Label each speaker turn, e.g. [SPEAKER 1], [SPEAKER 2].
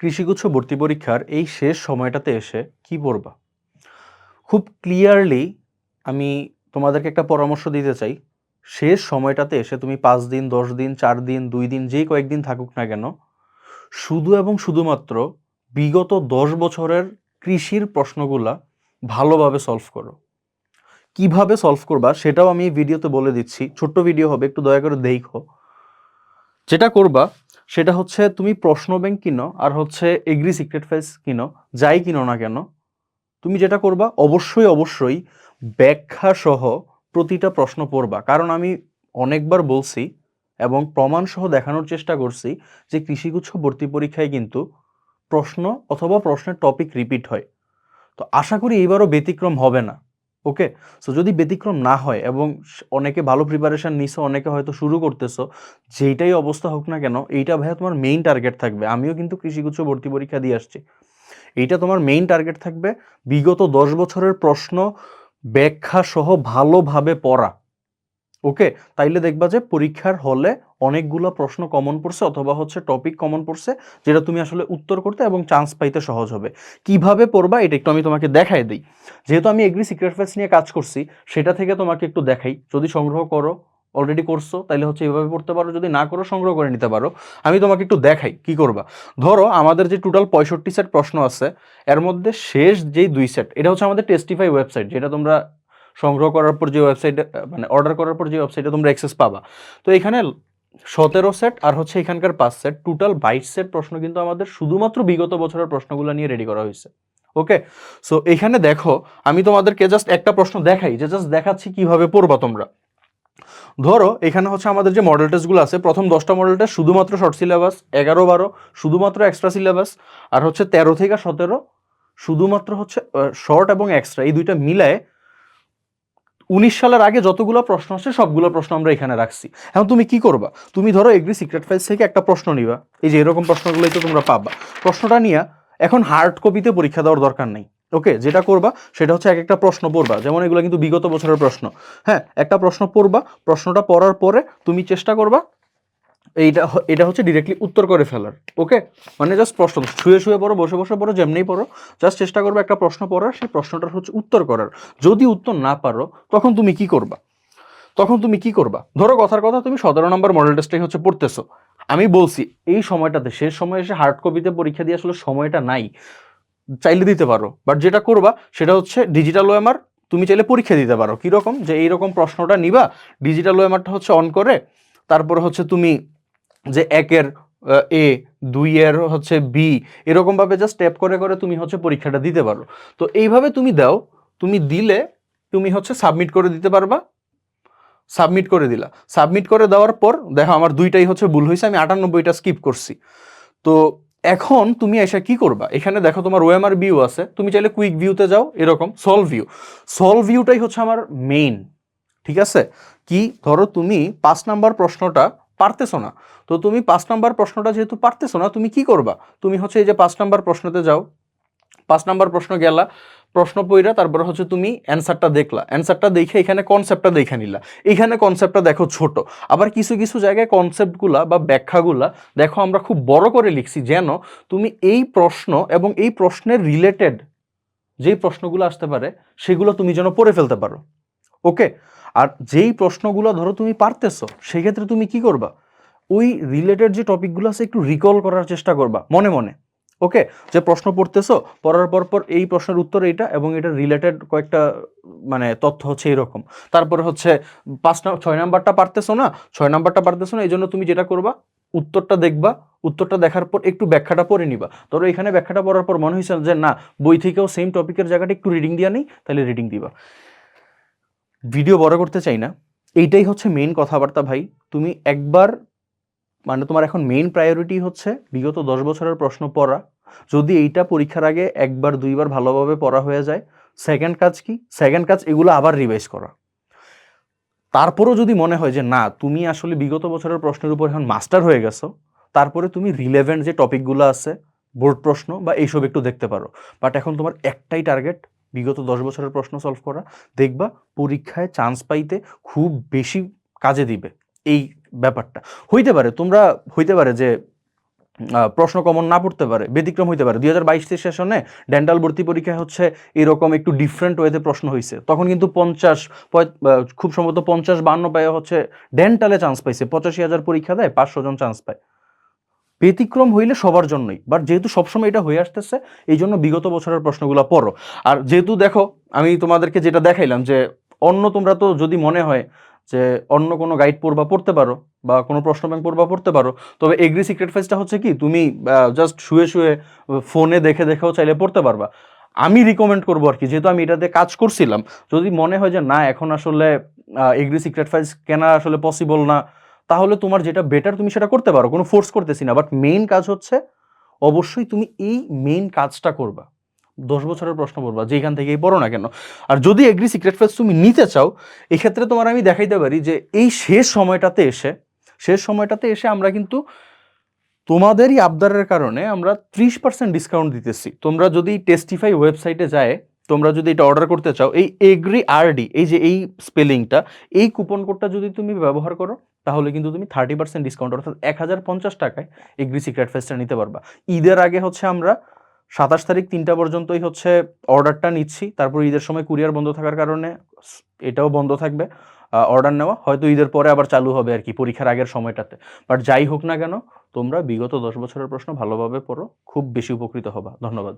[SPEAKER 1] কৃষিগুচ্ছ ভর্তি পরীক্ষার এই শেষ সময়টাতে এসে কি পড়বা? খুব ক্লিয়ারলি আমি তোমাদেরকে একটা পরামর্শ দিতে চাই। শেষ সময়টাতে এসে তুমি পাঁচ দিন, দশ দিন, চার দিন, দুই দিন যেই কয়েকদিন থাকুক না কেন, শুধু এবং শুধুমাত্র বিগত দশ বছরের কৃষির প্রশ্নগুলা ভালোভাবে সলভ করো। কীভাবে সলভ করবা সেটাও আমি ভিডিওতে বলে দিচ্ছি। ছোট্ট ভিডিও হবে, একটু দয়া করে দেখো। যেটা করবা সেটা হচ্ছে তুমি প্রশ্ন ব্যাংক কিনো আর হচ্ছে এগ্রি সিক্রেট ফাইলস কিনো, যাই কিনো না কেন, তুমি যেটা করবা অবশ্যই অবশ্যই ব্যাখ্যা সহ প্রতিটা প্রশ্ন পড়বা। কারণ আমি অনেকবার বলছি এবং প্রমাণ সহ দেখানোর চেষ্টা করছি যে কৃষিগুচ্ছ ভর্তি পরীক্ষায় কিন্তু প্রশ্ন অথবা প্রশ্নের টপিক রিপিট হয়। তো আশা করি এইবারও ব্যতিক্রম হবে না। ওকে সো যদি ব্যতিক্রম না হয় এবং অনেকে ভালো প্রিপারেশান নিছো, অনেকে হয়তো শুরু করতেছো, যেইটাই অবস্থা হোক না কেন, এইটা ভাইয়া তোমার মেইন টার্গেট থাকবে। আমিও কিন্তু কৃষিগুচ্ছ ভর্তি পরীক্ষা দিয়ে আসছি। এইটা তোমার মেইন টার্গেট থাকবে বিগত দশ বছরের প্রশ্ন ব্যাখ্যা সহ ভালোভাবে পড়া। ওকে তাইলে দেখবা যে পরীক্ষার হলে অনেকগুলো প্রশ্ন কমন পড়ছে অথবা হচ্ছে টপিক কমন পড়ছে, যেটা তুমি আসলে উত্তর করতে এবং চান্স পাইতে সহজ হবে। কীভাবে পড়বা এটা একটু আমি তোমাকে দেখাই দিই। যেহেতু আমি এগ্রি সিক্রেট ফেস নিয়ে কাজ করছি, সেটা থেকে তোমাকে একটু দেখাই। যদি সংগ্রহ করো অলরেডি করছ তাহলে হচ্ছে এভাবে পড়তে পারো। যদি না করো, সংগ্রহ করে নিতে পারো। আমি তোমাকে একটু দেখাই কি করবা। ধরো, আমাদের যে টোটাল পঁয়ষট্টি সেট প্রশ্ন আছে, এর মধ্যে শেষ যেই দুই সেট এটা হচ্ছে আমাদের টেস্টিফাই ওয়েবসাইট যেটা তোমরা সংগ্রহ করার পর যে ওয়েবসাইটে মানে অর্ডার করার পর যে ওয়েবসাইটে তোমরা অ্যাক্সেস পাবা। তো এখানে সতেরো সেট আর হচ্ছে এখানকার পাঁচ সেট টোটাল বাইশ সেট প্রশ্ন কিন্তু আমাদের শুধুমাত্র বিগত বছরের প্রশ্নগুলো নিয়ে রেডি করা হয়েছে। ওকে সো এখানে দেখো, আমি তোমাদেরকে জাস্ট একটা প্রশ্ন দেখাই যে জাস্ট দেখাচ্ছি কীভাবে পড়বা তোমরা। ধরো, এখানে হচ্ছে আমাদের যে মডেল টেস্টগুলো আছে, প্রথম দশটা মডেল টেস্ট শুধুমাত্র শর্ট সিলেবাস এগারো, বারো, শুধুমাত্র এক্সট্রা সিলেবাস আর হচ্ছে তেরো থেকে সতেরো, শুধুমাত্র হচ্ছে শর্ট এবং এক্সট্রা এই দুইটা মিলায় উনিশ সালের আগে যতগুলো প্রশ্ন আছে সবগুলো প্রশ্ন আমরা এখানে রাখছি। এখন তুমি কি করবা? তুমি ধরো এগ্রি সিক্রেট ফাইলস থেকে একটা প্রশ্ন নিবা। এই যে এরকম প্রশ্নগুলোই তো তোমরা পাবা। প্রশ্নটা নিয়ে এখন হার্ড কপিতে পরীক্ষা দেওয়ার দরকার নেই। ওকে যেটা করবা, সেটা হচ্ছে এক একটা প্রশ্ন পড়বা। যেমন এগুলো কিন্তু বিগত বছরের প্রশ্ন। হ্যাঁ একটা প্রশ্ন পড়বা, প্রশ্নটা পড়ার পরে তুমি চেষ্টা করবা এইটা এটা হচ্ছে ডিরেক্টলি উত্তর করে ফেলার ওকে মানে জাস্ট প্রশ্ন, শুয়ে শুয়ে পড়ো, বসে বসে পড়ো যেমনি পড়ো জাস্ট চেষ্টা করবে একটা প্রশ্ন পড়ার, সেই প্রশ্নটার হচ্ছে উত্তর করার। যদি উত্তর না পারো, তখন তুমি কি করবা? তখন তুমি কি করবা? ধরো কথার কথা তুমি সতেরো নম্বর মডেল টেস্টটাই হচ্ছে পড়তেছো। আমি বলছি, এই সময়টাতে, শেষ সময় এসে হার্ড কপিতে পরীক্ষা দিয়ে আসলে সময়টা নাই। চাইলে দিতে পারো বাট যেটা করবা, সেটা হচ্ছে ডিজিটাল ওএমআর তুমি চাইলে পরীক্ষা দিতে পারো। কীরকম? যে এইরকম প্রশ্নটা নিবা ডিজিটাল ওএমআরটা হচ্ছে অন করে, তারপরে হচ্ছে তুমি যে একের এ দুই এর হচ্ছে বি, এরকমভাবে জাস্ট স্টেপ করে করে তুমি হচ্ছে পরীক্ষাটা দিতে পারো। তো এইভাবে তুমি দাও, তুমি দিলে তুমি হচ্ছে সাবমিট করে দিতে পারবা। সাবমিট করে দিলা। সাবমিট করে দেওয়ার পর, দেখো আমার দুইটাই হচ্ছে ভুল হয়েছে, আমি আটানব্বইটা স্কিপ করছি। তো এখন তুমি এসে কি করবা? এখানে দেখো তোমার ওএমআর ভিউ আছে, তুমি চাইলে কুইক ভিউতে যাও, এরকম সলভ ভিউ সলভ ভিউটাই হচ্ছে আমার মেইন ঠিক আছে? কি? ধরো তুমি পাঁচ নাম্বার প্রশ্নটা পারতেছো না। তো তুমি পাঁচ নাম্বার প্রশ্নটা যেহেতু পারতেছো না, তুমি কি করবা? তুমি হচ্ছে এই যে পাঁচ নাম্বার প্রশ্নতে যাও। পাঁচ নাম্বার প্রশ্ন গেলা, প্রশ্ন পইরা তারপর হচ্ছে তুমি অ্যান্সারটা দেখলা। অ্যান্সারটা দেখে এখানে কনসেপ্টটা দেখে নিলা। এখানে কনসেপ্টটা দেখো ছোট। আবার কিছু কিছু জায়গায় কনসেপ্টগুলা বা ব্যাখ্যাগুলা দেখো আমরা খুব বড় করে লিখছি যেন তুমি এই প্রশ্ন এবং এই প্রশ্নের রিলেটেড যেই প্রশ্নগুলো আসতে পারে, সেগুলো তুমি যেন পড়ে ফেলতে পারো। ওকে আর যেই প্রশ্নগুলো ধরো তুমি পারতেছো, সেক্ষেত্রে তুমি কি করবা? ওই রিলেটেড যে টপিকগুলো আছে, একটু রিকল করার চেষ্টা করবা, মনে মনে। ওকে যে প্রশ্ন পড়তেছো, পড়ার পর পর এই প্রশ্নের উত্তর এইটা এবং এটা রিলেটেড কয়েকটা মানে তথ্য হচ্ছে এরকম। তারপরে হচ্ছে, পাঁচ ছয় নাম্বারটা পারতেছো না? ছয় নাম্বারটা পারতেছো না এই জন্য তুমি যেটা করবা, উত্তরটা দেখবা, উত্তরটা দেখার পর একটু ব্যাখ্যাটা পড়ে নিবা। ধরো এখানে ব্যাখ্যাটা পড়ার পর মনে হয়েছে যে না, বই থেকেও সেম টপিকের জায়গাটা একটু রিডিং দিয়া নেই, তাহলে রিডিং দিবা। ভিডিও বড় করতে চাই না। এইটাই হচ্ছে মেইন কথাবার্তা ভাই। তুমি একবার মানে তোমার এখন মেইন প্রায়োরিটি হচ্ছে বিগত দশ বছরের প্রশ্ন পড়া। যদি এইটা পরীক্ষার আগে একবার, দুইবার ভালোভাবে পড়া হয়ে যায় সেকেন্ড কাজ কি? সেকেন্ড কাজ এগুলো আবার রিভাইজ করা। তারপরেও যদি মনে হয় যে না, তুমি আসলে বিগত বছরের প্রশ্নের উপর এখন মাস্টার হয়ে গেছো, তারপরে তুমি রিলেভেন্ট যে টপিকগুলো আছে বোর্ড প্রশ্ন বা এইসব একটু দেখতে পারো। বাট এখন তোমার একটাই টার্গেট বিগত দশ বছরের প্রশ্ন সলভ করা। দেখবা পরীক্ষায় চান্স পাইতে খুব বেশি কাজে দিবে। এই ব্যাপারটা। হইতে পারে, তোমরা হইতে পারে যে প্রশ্ন কমন না পড়তে পারে, ব্যতিক্রম হইতে পারে। দুই হাজার বাইশ সেশনে ডেন্টাল ভর্তি পরীক্ষা হচ্ছে এরকম একটু ডিফারেন্ট ওয়েতে প্রশ্ন হয়েছে তখন কিন্তু পঞ্চাশ খুব সম্ভবত পঞ্চাশ বান্ন পায়ে হচ্ছে ডেন্টালে চান্স পাইছে, পঁচাশি হাজার পরীক্ষা দেয়, পাঁচশো জন চান্স পায়। ব্যতিক্রম হইলে সবার জন্যই বাট যেহেতু সবসময় এটা হয়ে আসতেছে এই জন্য বিগত বছরের প্রশ্নগুলো পড়ো। আর যেহেতু দেখো, আমি তোমাদেরকে যেটা দেখাইলাম যে, অন্য তোমরা তো যদি মনে হয় যে অন্য কোনো গাইড পড়বা পড়তে পারো বা কোনো প্রশ্ন ব্যাংক পড়বা পড়তে পারো। তবে এগ্রি সিক্রেট ফেসটা হচ্ছে কি, তুমি জাস্ট শুয়ে শুয়ে ফোনে দেখে দেখেও চাইলে পড়তে পারবা। আমি রিকমেন্ড করব আর কি, যেহেতু আমি এটাতে কাজ করছিলাম। যদি মনে হয় যে না, এখন আসলে এগ্রি সিক্রেট ফাইলস কেনা আসলে পসিবল না, তাহলে তোমার যেটা বেটার তুমি সেটা করতে পারো, কোনো ফোর্স করতেছি না। বাট মেইন কাজ হচ্ছে, অবশ্যই তুমি এই মেইন কাজটা করবা। দশ বছরের প্রশ্ন পড়বা যেখান থেকেই পড়ো না কেন। আর যদি এগ্রি সিক্রেট ফাইলস তুমি নিতে চাও, এক্ষেত্রে তোমার আমি দেখাইতে পারি যে এই শেষ সময়টাতে এসে, শেষ সময়টাতে এসে আমরা কিন্তু তোমাদেরই আবদারের কারণে আমরা ত্রিশ পার্সেন্ট ডিসকাউন্ট দিতেছি। তোমরা যদি টেস্টিফাই ওয়েবসাইটে যায়, তোমরা যদি এটা অর্ডার করতে চাও, এই এগ্রি আরডি এই যে এই স্পেলিংটা এই কুপন কোডটা যদি তুমি ব্যবহার করো, তাহলে কিন্তু তুমি থার্টি পার্সেন্ট ডিসকাউন্ট অর্থাৎ এক হাজার পঞ্চাশ টাকায় এগ্রি সিক্রেট ফেস্টটা নিতে পারবা। ঈদের আগে হচ্ছে আমরা সাতাশ তারিখ তিনটা পর্যন্তই হচ্ছে অর্ডারটা নিচ্ছি। তারপর ঈদের সময় কুরিয়ার বন্ধ থাকার কারণে এটাও বন্ধ থাকবে। অর্ডার নেওয়া। হয়তো ঈদের পরে আবার চালু হবে আর কি পরীক্ষার আগের সময়টাতে। বাট যাই হোক না কেন, তোমরা বিগত দশ বছরের প্রশ্ন ভালোভাবে পড়ো। খুব বেশি উপকৃত হবা। ধন্যবাদ।